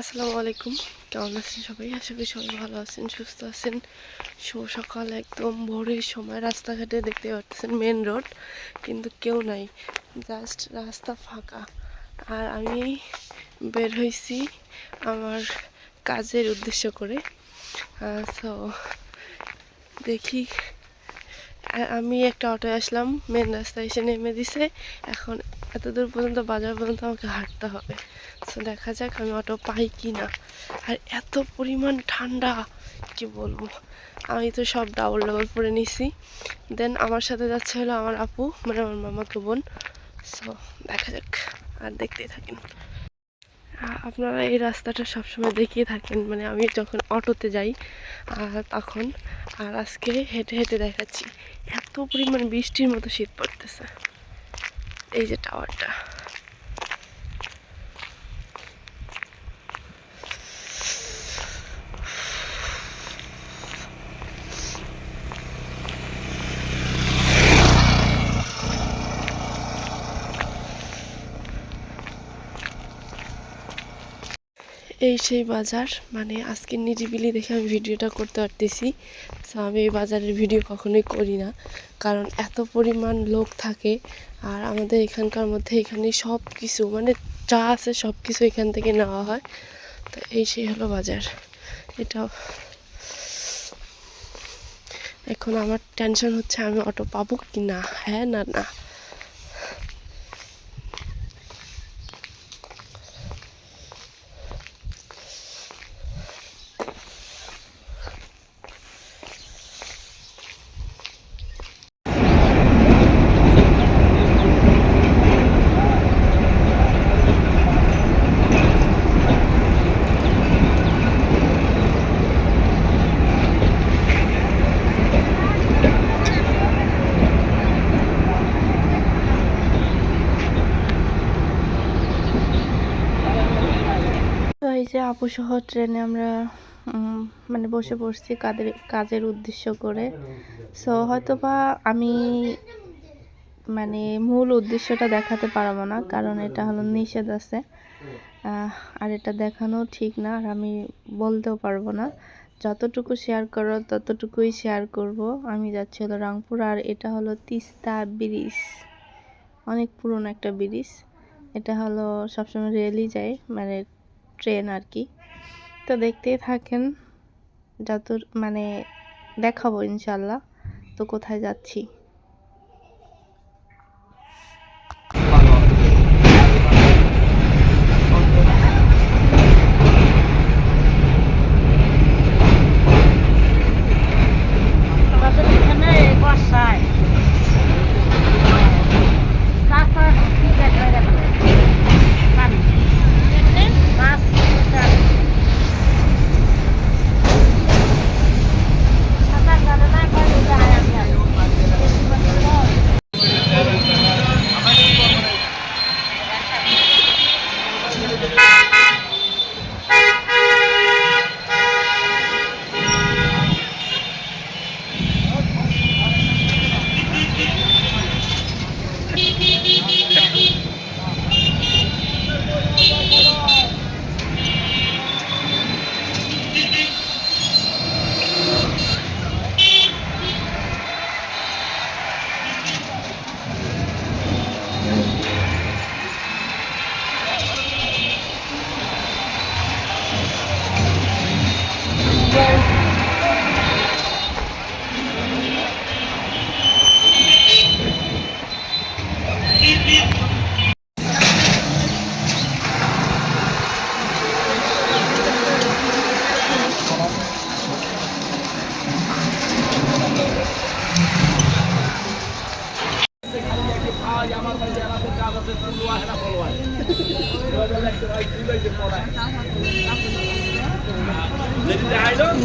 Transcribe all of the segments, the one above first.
আসসালামু আলাইকুম। কেমন আছেন সবাই? আশা করি সবাই ভালো আছেন, সুস্থ আছেন। সকাল, একদম ভোরের সময়। রাস্তাঘাটে দেখতে পাচ্ছেন মেন রোড কিন্তু কেউ নাই। জাস্ট রাস্তা ফাঁকা। আর আমি বের হয়েছি আমার কাজের উদ্দেশ্য করে। সো দেখি আমি একটা অটোয় আসলাম মেন রাস্তায় এসে নেমে দিছে। এখন এত দূর পর্যন্ত বাজার পর্যন্ত আমাকে হাঁটতে হবে। তো দেখা যাক আমি অটো পাই কি না আর এত পরিমাণ ঠান্ডা, কি বলব? আমি তো সব ডাবল ডাবল পরে নিছি। দেন আমার সাথে যাচ্ছে হলো আমার আপু মানে আমার মামাতো বোন। সো দেখা যাক। আর দেখতেই থাকেন। আপনারা এই রাস্তাটা সবসময় দেখিয়ে থাকেন। মানে আমি যখন অটোতে যাই তখন আর আজকে হেঁটে হেঁটে দেখাচ্ছি, এত পরিমাণ বৃষ্টির মতো শীত পড়তেছে। এই যে টাওয়ারটা এই সেই বাজার। মানে আজকে নিরিবিলি দেখে আমি ভিডিওটা করতে পারতেছি। তো আমি এই বাজারের ভিডিও কখনোই করি না। কারণ এত পরিমাণ লোক থাকে আর আমাদের এখানকার মধ্যে এখানে সব কিছু মানে যা আছে সব কিছু এখান থেকে নেওয়া হয়। তো এই সেই হলো বাজার। এটা এখন আমার টেনশন হচ্ছে আমি অটো পাবো কি না হ্যাঁ না না। এই যে আপু সহ ট্রেনে আমরা মানে বসে পড়ছি কাদের, কাজের উদ্দেশ্য করে। সো হয়তো বা আমি মানে মূল উদ্দেশ্যটা দেখাতে পারব না, কারণ এটা হলো নিষেধ আছে। আর এটা দেখানো ঠিক না, আর আমি বলতেও পারব না। যতটুকু শেয়ার করো, ততটুকুই শেয়ার করব। আমি যাচ্ছি হলো রংপুর, আর এটা হলো তিস্তা ব্রিজ। অনেক পুরনো একটা ব্রিজ। এটা হলো সবসময় রেলই যায় মানে ট্রেন আর কি। তো দেখতেই থাকেন যত মানে দেখাবো ইনশাল্লাহ তো কোথায় যাচ্ছি।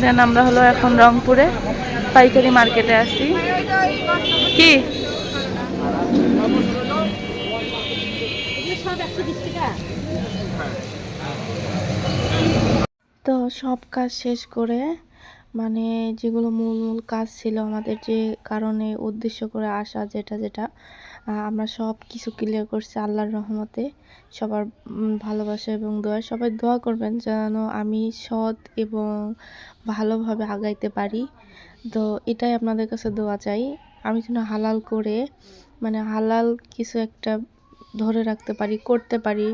দেন আমরা হলো এখন রংপুরে পাইকারি মার্কেটে আসি কি? তো সব কাজ শেষ করে মানে যেগুলো মূল মূল কাজ ছিল আমাদের যে কারণে উদ্দেশ্য করে আসা যেটা যেটা আমরা সব কিছু ক্লিয়ার করছি আল্লাহর রহমতে। সবার ভালোবাসা এবং দোয়া। সবাই দোয়া করবেন যেন আমি সৎ এবং ভালোভাবে আগাইতে পারি। তো এটাই আপনাদের কাছে দোয়া চাই। আমি যেন হালাল করে মানে হালাল কিছু একটা ধরে রাখতে পারি, করতে পারি।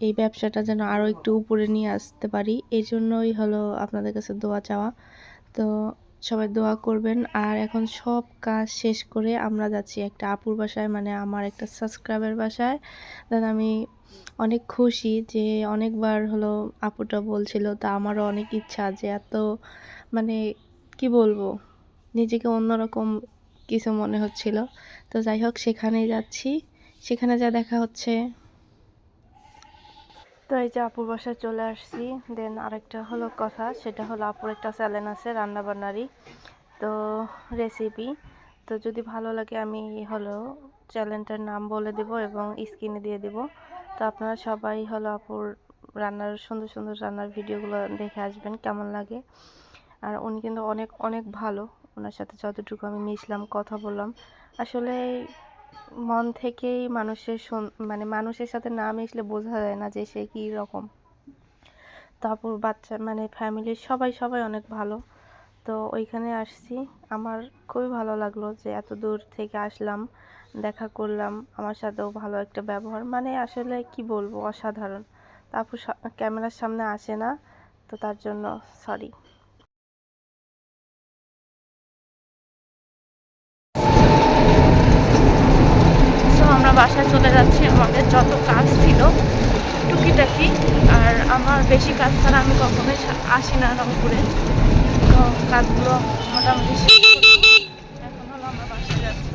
এই ব্যবসাটা যেন আরও একটু উপরে নিয়ে আসতে পারি, এই জন্যই হলো আপনাদের কাছে দোয়া চাওয়া। তো সবাই দোয়া করবেন। আর এখন সব কাজ শেষ করে আমরা যাচ্ছি একটা আপুর বাসায় মানে আমার একটা সাবস্ক্রাইবার বাসায়। দেন আমি অনেক খুশি যে অনেকবার হলো আপুটা বলছিল, তা আমারও অনেক ইচ্ছা যে এত মানে কি বলব, নিজেকে অন্যরকম কিছু মনে হচ্ছিল। তো যাই হোক, সেখানেই যাচ্ছি। সেখানে যা দেখা হচ্ছে। তো এই যে আপুর বাসায় চলে আসছি। দেন আরেকটা হলো কথা, সেটা হলো আপুর একটা চ্যানেল আছে, রান্নাবান্নারই। তো রেসিপি তো যদি ভালো লাগে আমি হলো চ্যানেলটার নাম বলে দেব এবং স্ক্রিনে দিয়ে দেব। তো আপনারা সবাই হলো আপুর রান্নার, সুন্দর সুন্দর রান্নার ভিডিওগুলো দেখে আসবেন, কেমন লাগে। আর উনি কিন্তু অনেক অনেক ভালো। ওনার সাথে যতটুকু আমি মিশলাম, কথা বললাম। আসলে মন থেকেই মানুষের মানে মানুষের সাথে না মিশলে বোঝা যায় না যে সে কী রকম। তারপর বাচ্চা মানে ফ্যামিলির সবাই সবাই অনেক ভালো। তো ওইখানে আসছি। আমার খুবই ভালো লাগল যে এত দূর থেকে আসলাম, দেখা করলাম। আমার সাথেও ভালো একটা ব্যবহার। মানে আসলে কি বলব, অসাধারণ। তারপর ক্যামেরার সামনে আসে না, তো তার জন্য সরি সো আমরা বাসায় চলে যাচ্ছি, আমাদের যত কাজ ছিল, টুকিটাকি। আর আমার বেশি কাজ ছাড়া আমি কখনোই আসি না রংপুরে। তো কাজগুলো মোটামুটি শেষ করলাম। এখন হলো আমরা বাসায় যাচ্ছি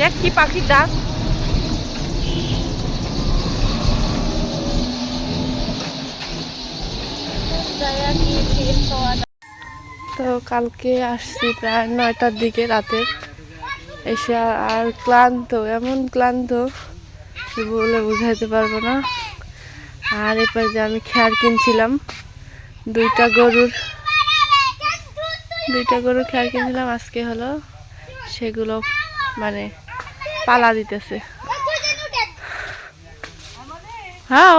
দেখ কি পাখির ডাক? তো কালকে আসছি প্রায় নয়টার দিকে রাতে এসে আর ক্লান্ত, এমন ক্লান্ত বলে বুঝাইতে পারব না। আর এরপর যে আমি খেয়ার কিনছিলাম, দুইটা গরুর দুইটা গরুর খেয়ার কিনছিলাম, আজকে হলো সেগুলো মানে পালা দিতেছে। হ্যাঁ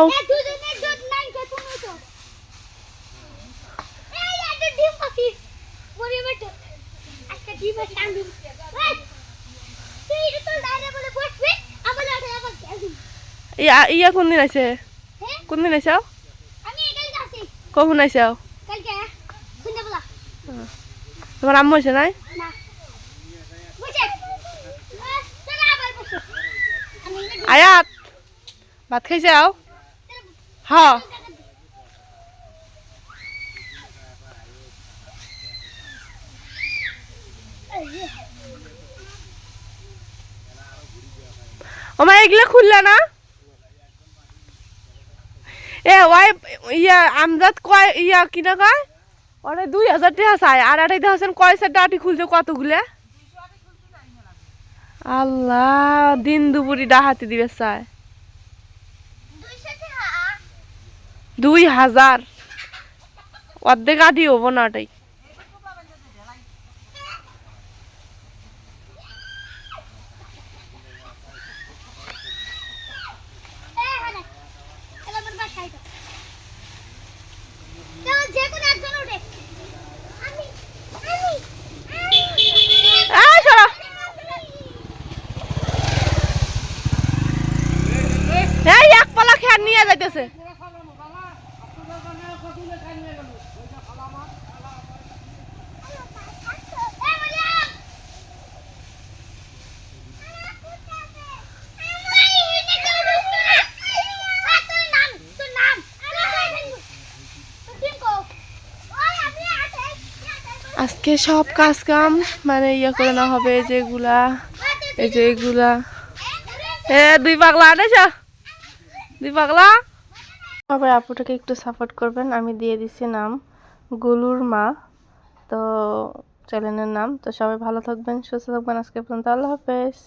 ইয়া ইয়া কোন দিন আছে কোন দিন আইসাও কখন আইসাও তোমার আম্মু আছে নাই? আয়াত, ভাত খাইছাও হ্যাঁ আমার এগুলা খুললা না? এ, ওয়াই, ইয়া, আমজাদ কয়, ইয়া কিনা কয়? ওরে দুই হাজার টাকা চাই, আর আড়াইতে হাসেন কয় সেট আটি খুলছে কতগুলো? আল্লাহ দিন দুপুরি ডাহাতি দিবে চায় দুই হাজার। অর্ধেক আটি হব না ওটাই। আজকে সব কাজ কাম মানে ইয়ে করে না হবে যেগুলা এই যে এগুলা। এ, দুই পাগলা আনেছ? দুই পাগলা? সবাই আপুটাকে একটু সাপোর্ট করবেন। আমি দিয়ে দিছি নাম গুলুর মা। তো চ্যানেলের নাম। তো সবাই ভালো থাকবেন, সুস্থ থাকবেন। আজকে পর্যন্ত আল্লাহ হাফেজ।